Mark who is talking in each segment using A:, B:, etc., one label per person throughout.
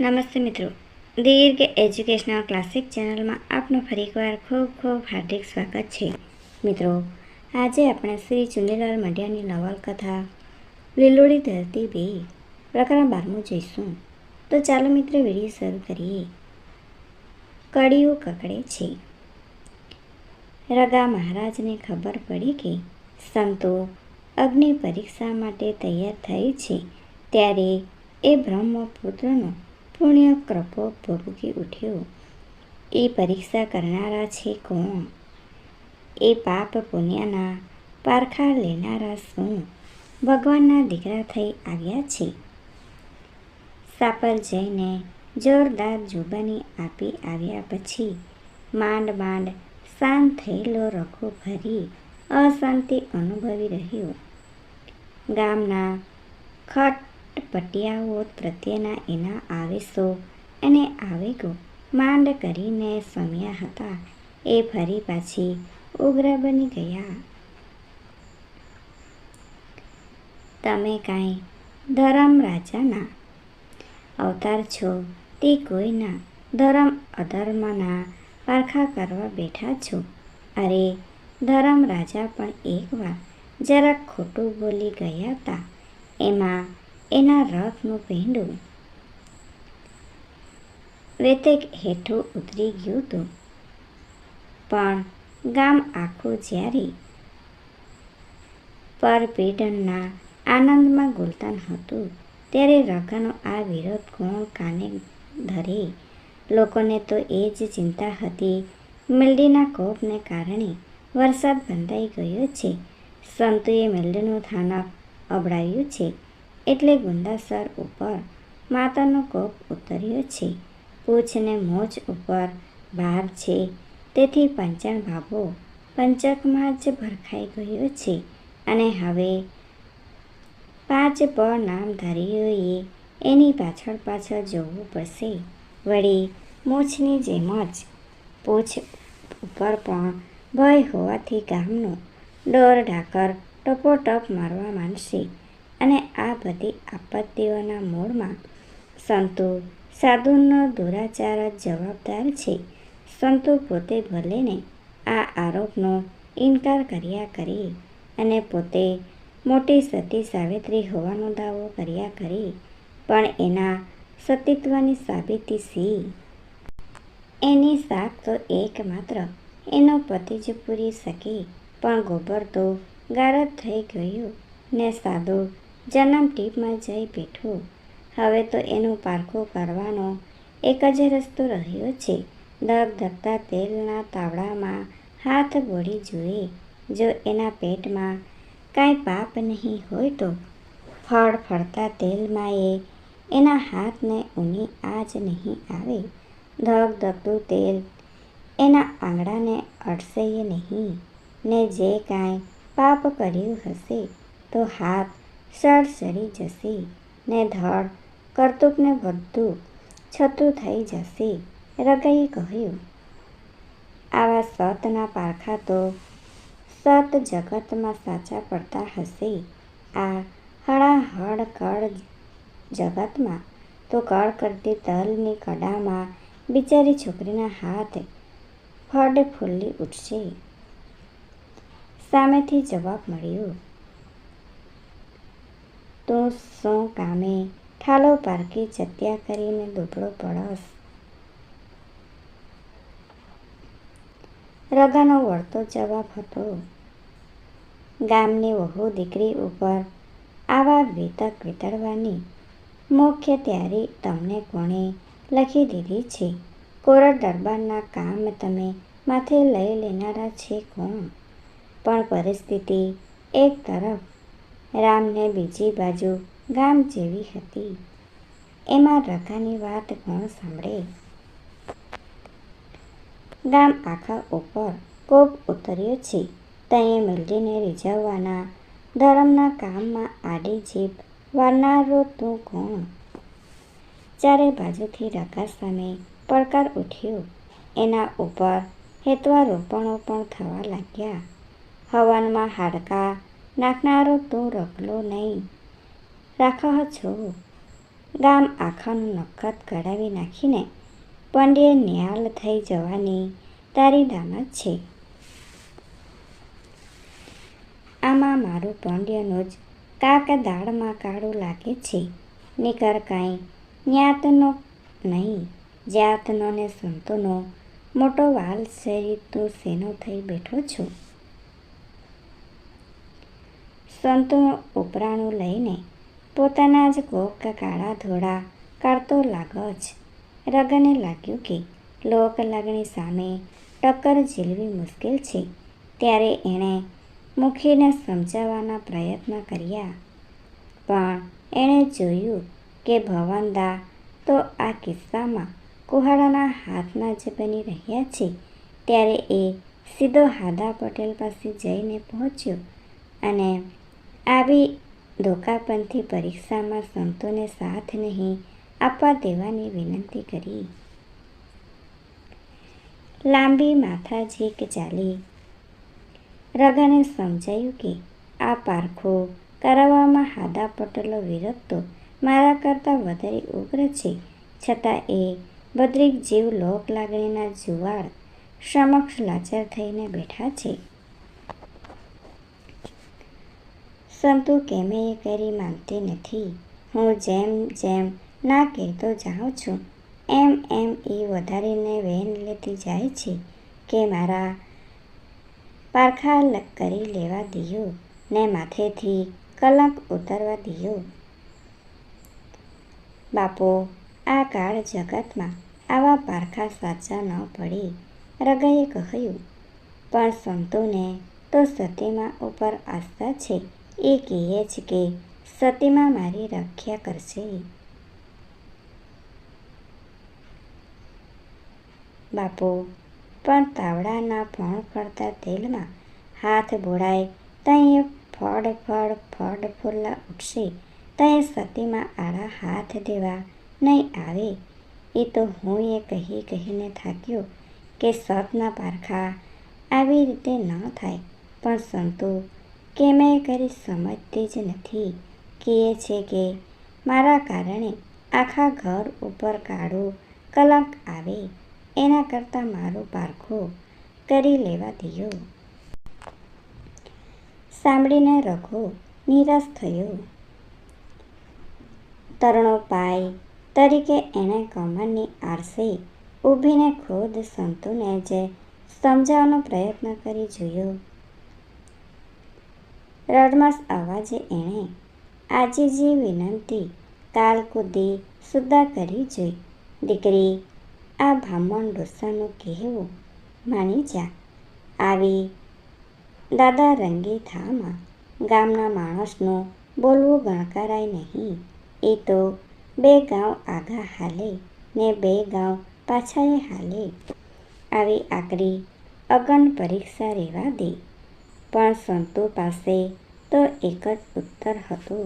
A: નમસ્તે મિત્રો. દીર્ઘ educational classic ચેનલમાં આપનું ફરીકવાર ખૂબ ખૂબ હાર્દિક સ્વાગત છે. મિત્રો, આજે આપણે શ્રી ચુનીલાલ મઢિયાની નવલકથા, લીલોડી ધરતી બે, પ્રકરણ બારમું જોઈશું. તો ચાલો મિત્રો વીડિયો શરૂ કરીએ. કડીઓ કકડે છે. રગા મહારાજને ખબર પડી કે સંતો અગ્નિ પરીક્ષા માટે તૈયાર થઈ છે, ત્યારે એ બ્રહ્મપુત્રનો પુણ્ય કૃપો ભભૂકી ઉઠ્યો. એ પરીક્ષા કરનારા છે કોણ? એ પાપ પુણ્યના પારખા લેનારા શું? ભગવાનના દીકરા થઈ આવ્યા છે. સાપર જઈને જોરદાર જુબાની આપી આવ્યા પછી માંડ માંડ શાંત થયેલો રખો ભરી અશાંતિ અનુભવી રહ્યો. ગામના ખટપટિયાઓ પ્રત્યેના એના આવેશો અને આવેગો માંડ કરીને સમ્યા હતા. એ ફરી પાછી ઉગ્ર બની ગયા. તમે કાંઈ ધરમ રાજાના? અવતાર છો તે કોઈના? ધરમ અધર્મના પારખા કરવા બેઠા છો? અરે, ધરમ રાજા પણ એકવાર જરાક ખોટું બોલી ગયા હતા. એમાં એના રથનું પૈંડું વેતેક હેઠું ઉતરી ગયું હતું પણ ગામ આખું જ્યારે પરપીડનના આનંદમાં ગુલતાન હતું. ત્યારે રઘાનો આ વિરોધ કોણ કાને ધરે? લોકોને તો એ જ ચિંતા હતી. મિલ્ડીના કોપને કારણે વરસાદ બંધાઈ ગયો છે. સંતોએ મિલ્ડીનું થાનક અબડાવ્યું છે. એટલે ગુંદાસર ઉપર માતાનો કોપ ઉતર્યો છે. પૂછને મોજ ઉપર ભાર છે. તેથી પંચાણ ભાભો પંચકમાં જ ભરખાઈ ગયો છે. અને હવે પાંચ પ નામધારીઓએ એની પાછળ પાછળ જવું પડશે. વળી મૂછની જેમ જ પૂછ ઉપર પણ ભય હોવાથી ગામનો ડોર ઢાકર ટપોટપ મારવા માંડશે. અને આ બધી આપત્તિઓના મૂળમાં સંતો સાધુનો દુરાચાર જ જવાબદાર છે. સંતો પોતે ભલેને આ આરોપનો ઇનકાર કર્યા કરી અને પોતે મોટી સતી સાવિત્રી હોવાનો દાવો કર્યા કરી, પણ એના સતીત્વની સાબિતી સી. એની સાપ તો એકમાત્ર, એનો પતિ જ પૂરી શકે, પણ ગોબર તો ગારદ થઈ ગયું ને સાદો જન્મ ટીપમાં જઈ બેઠું. હવે તો એનું પારખું કરવાનો એક જ રસ્તો રહ્યો છે. ધગ ધકતા તેલના તાવડામાં હાથ બોળી જોઈએ જો એના પેટમાં કાંઈ પાપ નહીં હોય તો ફળ ફળતા તેલમાં એ એના હાથને ઊની આજ નહીં આવે. ધગ ધગતું તેલ એના આંગળાને અડશે નહીં. ને જે કાંઈ પાપ કર્યું હશે તો હાથ સળસળી જશે, ને ધડ કરતૂકને બધું છતું થઈ જશે, રગઈ કહ્યું. આવા સતના પારખા તો સત જગતમાં સાચા પડતા હશે. આ હળાહળ કળ જગતમાં તો કળ કરતી તલની કડામાં બિચારી છોકરીના હાથ ફડ ફૂલી ઉઠશે. સામેથી જવાબ મળ્યો તો શું કામે? ઠાલો પારકી જત્યા કરીને દુબળો પડસ રગાનો વળતો જવાબ હતો, ગામની વહુ દીકરી ઉપર આવા વિતક વિતરવાની મુખ્ય તૈયારી તમને કોણે લખી દીધી છે? કોરડ દરબારના કામ તમે માથે લઈ લેનારા છે કોણ? પણ પરિસ્થિતિ એક તરફ રામને બીજી બાજુ ગામ જેવી હતી. એમાં રઘાની વાત કોણ સાંભળે. ગામ આખા ઉપર કોપ ઉતર્યો છે. તઈએ મિલડીને રીઝવવાના ધર્મના કામમાં આડી જીભ વારનારો તું કોણ? ચારે બાજુથી રઘા સામે પડકાર ઉઠ્યો. એના ઉપર હેતવા રોપણો પણ થવા લાગ્યા. હવનમાં હાડકા નાખનારો તું રગલો નહીં. રાખો છો. ગામ આખાનું નખત કઢાવી નાખીને પંડ્યે નિહાલ થઈ જવાની તારી દામત છે. આમાં મારું પંડ્યનું જ કાક દાળમાં કાળું લાગે છે. નીકર કાંઈ જ્ઞાતનો નહીં જાતનો ને સંતોનો મોટો વાલ શરીર તું શેનો થઈ બેઠો છો? સંતો ઉપરાણું લઈને પોતાના જ કોક કાળા ધોળા કાઢતો લાગો જ રગને લાગ્યું કે લોક લાગણી સામે ટક્કર ઝીલવી મુશ્કેલ છે. ત્યારે એણે મુખીને સમજાવવાના પ્રયત્ન કર્યા. પણ એણે જોયું કે ભવનદા તો આ કિસ્સામાં કુહાડાના હાથમાં જ બની રહ્યા છે. ત્યારે એ સીધો હાદા પટેલ પાસે જઈને પહોંચ્યો અને આવી ધોકાપંથી પરીક્ષામાં સંતોને સાથ નહીં આપવા દેવાની વિનંતી કરી. લાંબી માથા ઝીક ચાલી. રગાને સમજાયું કે આ પારખો કરાવવામાં હાદા પટેલો વિરોધ તો મારા કરતાં વધારે ઉગ્ર છે. છતાં એ બદ્રિક જીવ લોક લાગણીના જુવાળ સમક્ષ લાચાર થઈને બેઠા છે. સંતુ કેમે એ કરી માનતી નથી. હું જેમ જેમ ના કહેતો જાઉં છું, એમ એમ એ વધારીને વેન લેતી જાય છે કે મારા પારખા કરી લેવા દિયો, ને માથેથી કલંક ઉતરવા દિયો. બાપો, આ કાળ જગતમાં આવા પારખા સાચા ન પડે, રગાએ કહ્યું. પણ સંતોને તો સતીમાં ઉપર આસ્થા છે. એ કહે છે કે સતીમાં મારી રક્ષા કરશે. બાપુ, પણ તાવડાના ફણ કરતા તેલમાં હાથ બોળાય ત્યાં ફળ ફળ ફળ ફૂલા ઉઠશે ત્યાં સતીમાં આડા હાથ દેવા નહીં આવે. એ તો હું એ કહી કહીને થાક્યો કે સતના પારખા આવી રીતે ન થાય, પણ સંતો કેમે કરી સમજતી જ નથી. કહે છે કે, મારા કારણે આખા ઘર ઉપર કાળું કલંક આવે. એના કરતાં મારો પારખો કરી લેવા દિયો. સાંભળીને રઘો નિરાશ થયો. તરણો પાય તરીકે એણે કમરની આરસે ઊભીને ખુદ સંતુને જે સમજાવવાનો પ્રયત્ન કરી જોયો. રડમસ અવાજે એણે આજે જે વિનંતી કાલ કૂદી સુદ્ધા કરી જોઈ. દીકરી, આ બ્રાહ્મણ ડોસાનું કહેવું માની જા. આવી દાદા રંગી થામાં ગામના માણસનું બોલવું ગણકારાય નહીં. એ તો બે ગાંવ આગા હાલે ને બે ગાંવ પાછાએ હાલે. આવી આકરી અગન પરીક્ષા રહેવા દે. પણ સંતો પાસે તો એક જ ઉત્તર હતો.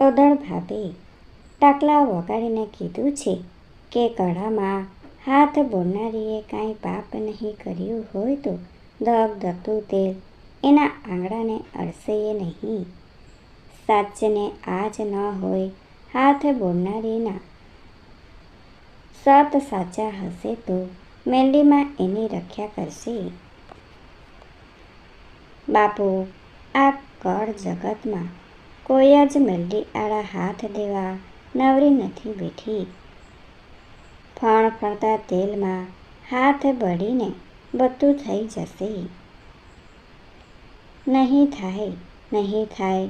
A: ઓદળ ભાભે ટાકલા વગાડીને કીધું છે કે કળામાં હાથ બોલનારીએ કાંઈ પાપ નહીં કર્યું હોય તો દગ દગતું તેલ એના આંગળાને અડશે નહીં. સાચને આજ ન હોય હાથ બોલનારીના સત સાચા હશે તો મેંડીમાં એની રક્ષા કરશે. બાપુ, આ કળ જગતમાં કોઈ જ મેલડી આડા હાથ દેવા નવરી નથી બેઠી. ફણ ફરતા તેલમાં હાથ બળીને બધું થઈ જશે. નહીં થાય નહીં થાય,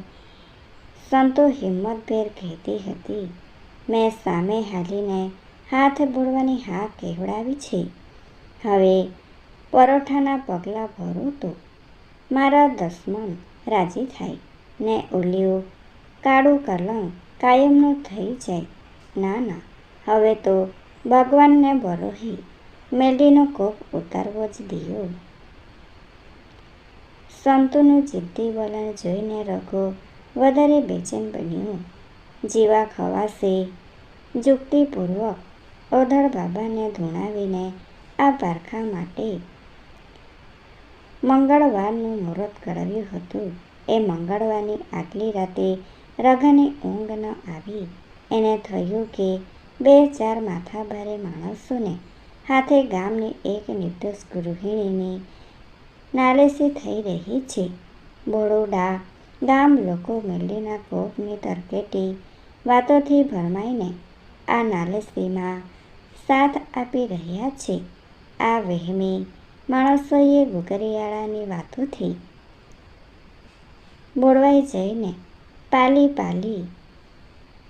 A: સંતો હિંમતભેર કહેતી હતી. મેં સામે હાલીને હાથ બોળવાની હા કહેવડાવી છે. હવે પરોઠાના પગલાં ભરું તો મારા દસમણ રાજી થાય. ને ઓલિયું, કાળું કલમ કાયમનું થઈ જાય. ના ના, હવે તો ભગવાનને બરોહી મેલીનો કોપ ઉતારવો જ દિયો. સંતોનું જિદ્દી વલણ જોઈને રઘો વધારે બેચેન બન્યો. જીવા ખવાશે જુક્તિપૂર્વક ઓધળ બાબાને ધૂણાવીને આ પારખા માટે મંગળવારનું મુહૂર્ત કરાવ્યું હતું. એ મંગળવારની આગલી રાતે રઘને ઊંઘ ન આવી. એને થયું કે બે ચાર માથાભારે માણસોને હાથે ગામની એક નિર્દોષ ગૃહિણીની નાલેસી થઈ રહી છે. બોડોડા ગામ લોકો મેલ્લીના કોપની તરકેટી વાતોથી ભરમાઈને આ નાલેસીમાં સાથ આપી રહ્યા છે. આ વહેમી માણસોએ ગુગરિયાળાની વાતોથી બોળવાઈ જઈને પાલી પાલી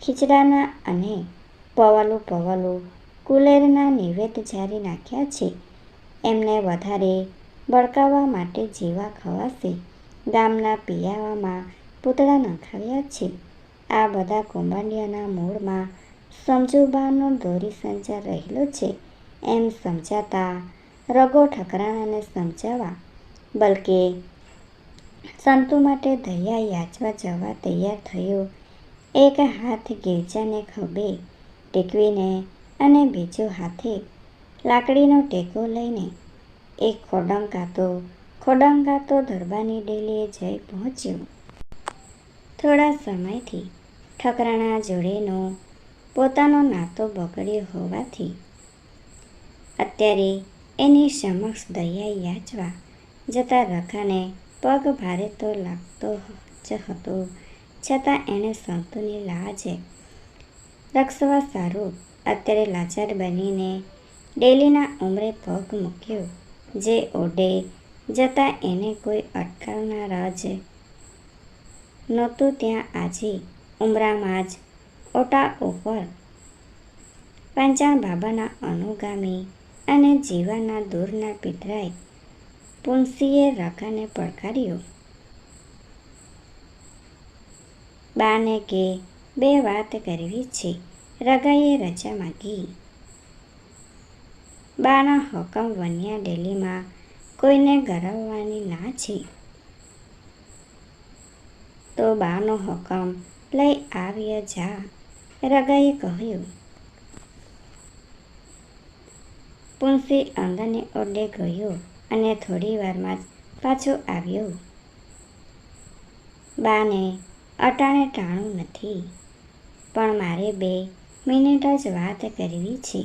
A: ખીચડાના અને પવલું પવલું કુલેરના નિવેદ જારી નાખ્યા છે. એમને વધારે બળકાવવા માટે જીવા ખવાશે ગામના પિયાવામાં પૂતળા નખાવ્યા છે. આ બધા કૌભાંડિયાના મૂળમાં સમજુબાનો દોરી સંચાર રહેલો છે. એમ સમજાતા રગો ઠકરાણાને સમજાવવા બલકે, સંતુ માટે દયા યાચવા જવા તૈયાર થયો. એક હાથ ગિરજાને ખભે ટેકવીને અને બીજો હાથે લાકડીનો ટેકો લઈને એક ખોડંકાતો ખોડંકાતો દરબારની ડેલીએ જઈ પહોંચ્યો. થોડા સમયથી ઠકરાણા જોડેનો પોતાનો નાતો બગડ્યો હોવાથી અત્યારે એની સમક્ષ દયા યાચવા જતા રખાને પગ ભારે તો લાગતો જ હતો. છતાં એણે સંતોની લાજ રક્ષવા સારું. અત્યારે લાચાર બનીને ડેલીના ઉંમરે પગ મૂક્યો, જે ઓડે જતાં એને કોઈ અટકાવનાર જ નહોતું ત્યાં આજે. ઉમરામાં જ ઓટા ઉપર પાંચાણ બાબાના અનુગામી અને જીવાના દૂરના પિતરાય પુંસીએ રાખાને પડકાર્યો. બાને કે, બે વાત કરવી છે. રગાએ રજા માગી. બાના હુકમ વન્યા ડેલીમાં કોઈને ગરવવાની ના છે. તો બાનો હુકમ, લઈ આવ્યા જા. રગાએ કહ્યું પુંસી અંદરને ઓરડે ગયો અને થોડી વારમાં જ પાછો આવ્યો. બાને અટાણે ટાણું નથી, પણ મારે બે મિનિટ જ વાત કરવી છે.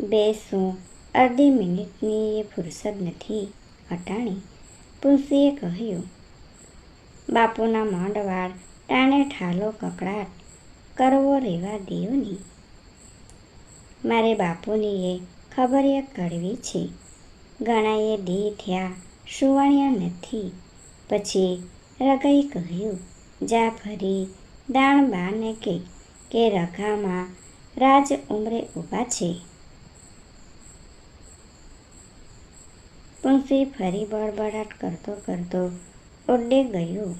A: બે શું અડધી મિનિટની એ ફુરસદ નથી, અટાણી પુલસીએ કહ્યું. બાપુના માંડવાળ ટાણે ઠાલો કકડાટ કરવો રેવા દેવની મારે બાપુની એ ખબર એ કડવી છે. ઘણાએ દી થયા સુવણ્યા નથી. પછી રગાઈ કહ્યું, જા ફરી, દાણ બાને કે કે રઘામાં રાજ ઉમરે ઊભા છે. પુંસી ફરી બળબડાટ કરતો કરતો ઓરડે ગયો.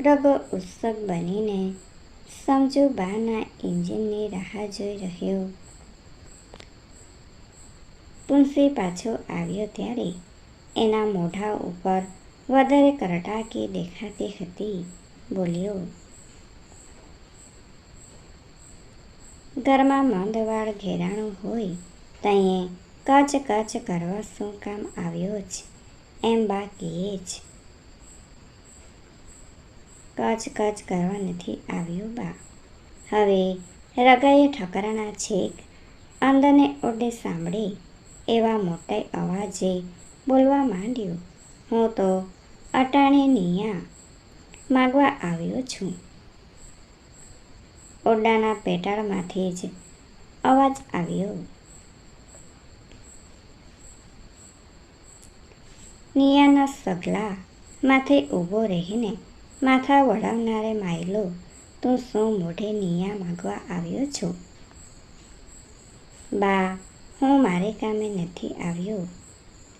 A: રગો ઉત્સુક બનીને સમજુ બાના એન્જિનની રાહ જોઈ રહ્યો. પુનસી પાછો આવ્યો ત્યારે એના મોઢા ઉપર વધારે કરટાકી દેખાતી હતી. બોલ્યો, ઘરમાં મંદવાળ ઘેરાણું હોય તઈએ કચ કચ કરવા શું કામ આવ્યો જ? એમ બા કહે જ. કચ કચ કરવા નથી આવ્યો બા. હવે રગાએ ઠકરાણા છેક. અંદરને ઓડે સાંભળે એવા મોટા અવાજે બોલવા માંડ્યો, હું તો અટાણે નિયા માગવા આવ્યો છું. ઓરડાના પેટાળમાંથી જ અવાજ આવ્યો, નિયાના સગલા માથે ઊભો રહીને માથા વળાવનારે માયલો, તું શું મોઢે નિયા માગવા આવ્યો છો? બા, હું મારે કામે નથી આવ્યો.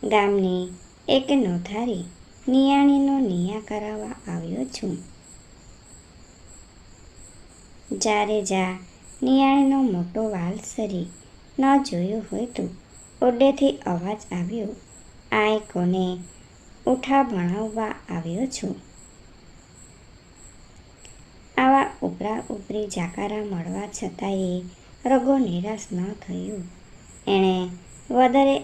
A: ગામની એક નોથારી નિયાણીનો નિયા કરાવવા આવ્યો છું. જ્યારે જા નિયાણીનો મોટો વાલ સરી ન જોયો હોય તો ઓડેથી અવાજ આવ્યો, આય કોને? ઉઠા ભણાવવા આવ્યો છું? આવા ઉપરા ઉપરી જાકારા મળવા છતાંય રગો નિરાશ ન થયો. એણે વધારે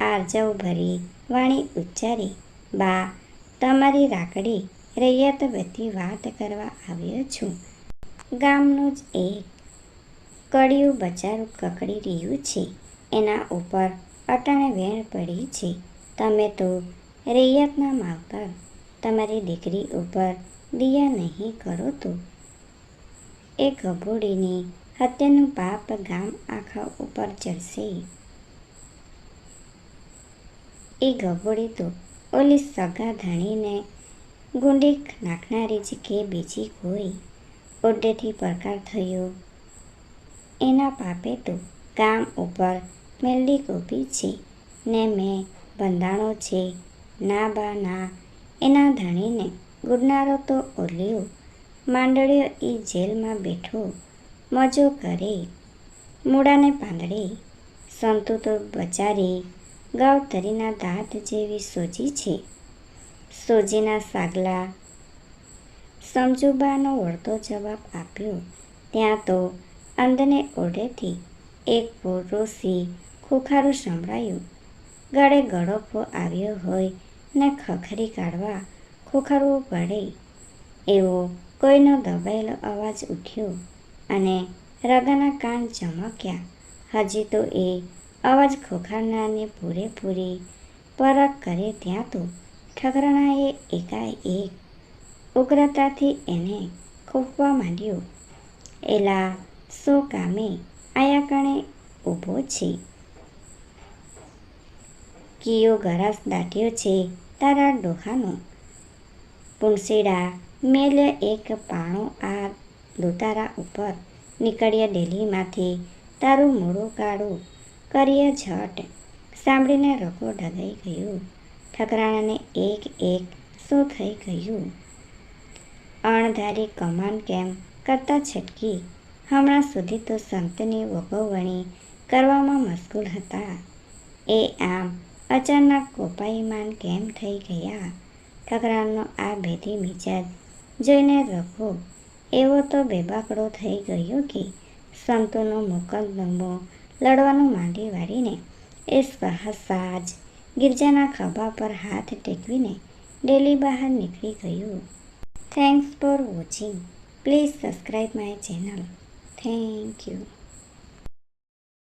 A: આરજવ ભરી વાણી ઉચ્ચારી, બા, તમારી રાખડી રૈયત બધી વાત કરવા આવ્યો છું. ગામનું જ એક કડિયું બચારું કકડી રહ્યું છે. એના ઉપર અટાણે વેણ પડી છે. તમે તો રૈયતના માવતર. તમારી દીકરી ઉપર દિયા નહીં કરો તો. એ ગભોડીની હત્યાનું પાપ ગામ આખા ઉપર ચડશે એ ગભોડી તો ઓલી સગા ધણીને ગુંડી નાખનારી જ કે બીજી કોઈ ઓડેથી પડકાર થયો. એના પાપે તો ગામ ઉપર મેલડી કોપી છે ને મેં બંધાણો છે. ના બા, ના. એના ધણીને ગુડનારો તો ઓલ્યો. માંડળ્યો એ જેલમાં બેઠો, મજો કરે. મૂળાને પાંદડે, સંતુ તો બચારી. ગાવતરીના દાંત જેવી સોજી છે. સોજીના સાગલા. સમજુબાનો વળતો જવાબ આપ્યો. ત્યાં તો અંદને ઓઢેથી એક પોરોસી ખોખારું સંભળાયું. ગળે ગળોફો આવ્યો હોય ને ખખરી કાઢવા ખોખરવું પડે, એવો કોઈનો દબાયેલો અવાજ ઉઠ્યો અને રાધાના કાન ચમક્યા. હજી તો એ અવાજ ખોખારનારને પૂરેપૂરી પરખ કરે ત્યાં તો ઠકરાણાએ એકાએક ઉગ્રતાથી એને ખૂંપવા માંડ્યો. એલા સો કામે આયા કણે ઊભો છે? કિયો ગરાસ દાટ્યો છે તારા ડોહાનો. પુણસીડા મેલે એક પાણો આ દોતારા ઉપર નીકળ્યા ડેલીમાંથી. તારું મોડું કાઢું કરીએ ઝટ સાંભળીને રગો ઢગાઈ ગયું. ઠકરાણાને એક એક શું થઈ ગયું? અણધારી કમાન કેમ કરતા છટકી? હમણાં સુધી તો સંતની વગવણી કરવામાં મશગુલ હતા. એ આમ અચાનક કોપાઈમાન કેમ થઈ ગયા? ઠકરાણનો આ ભેદી મિજાજ જોઈને રઘુ, એવો તો બેબાકડો થઈ ગયો કે સંતોનો મુકદ્દમો લડવાનું માંડી વાળીને એ સાજ ગિરજાના ખભા પર હાથ ટેકવીને ડેલી બહાર નીકળી ગયું. Thanks for watching please subscribe my channel thank you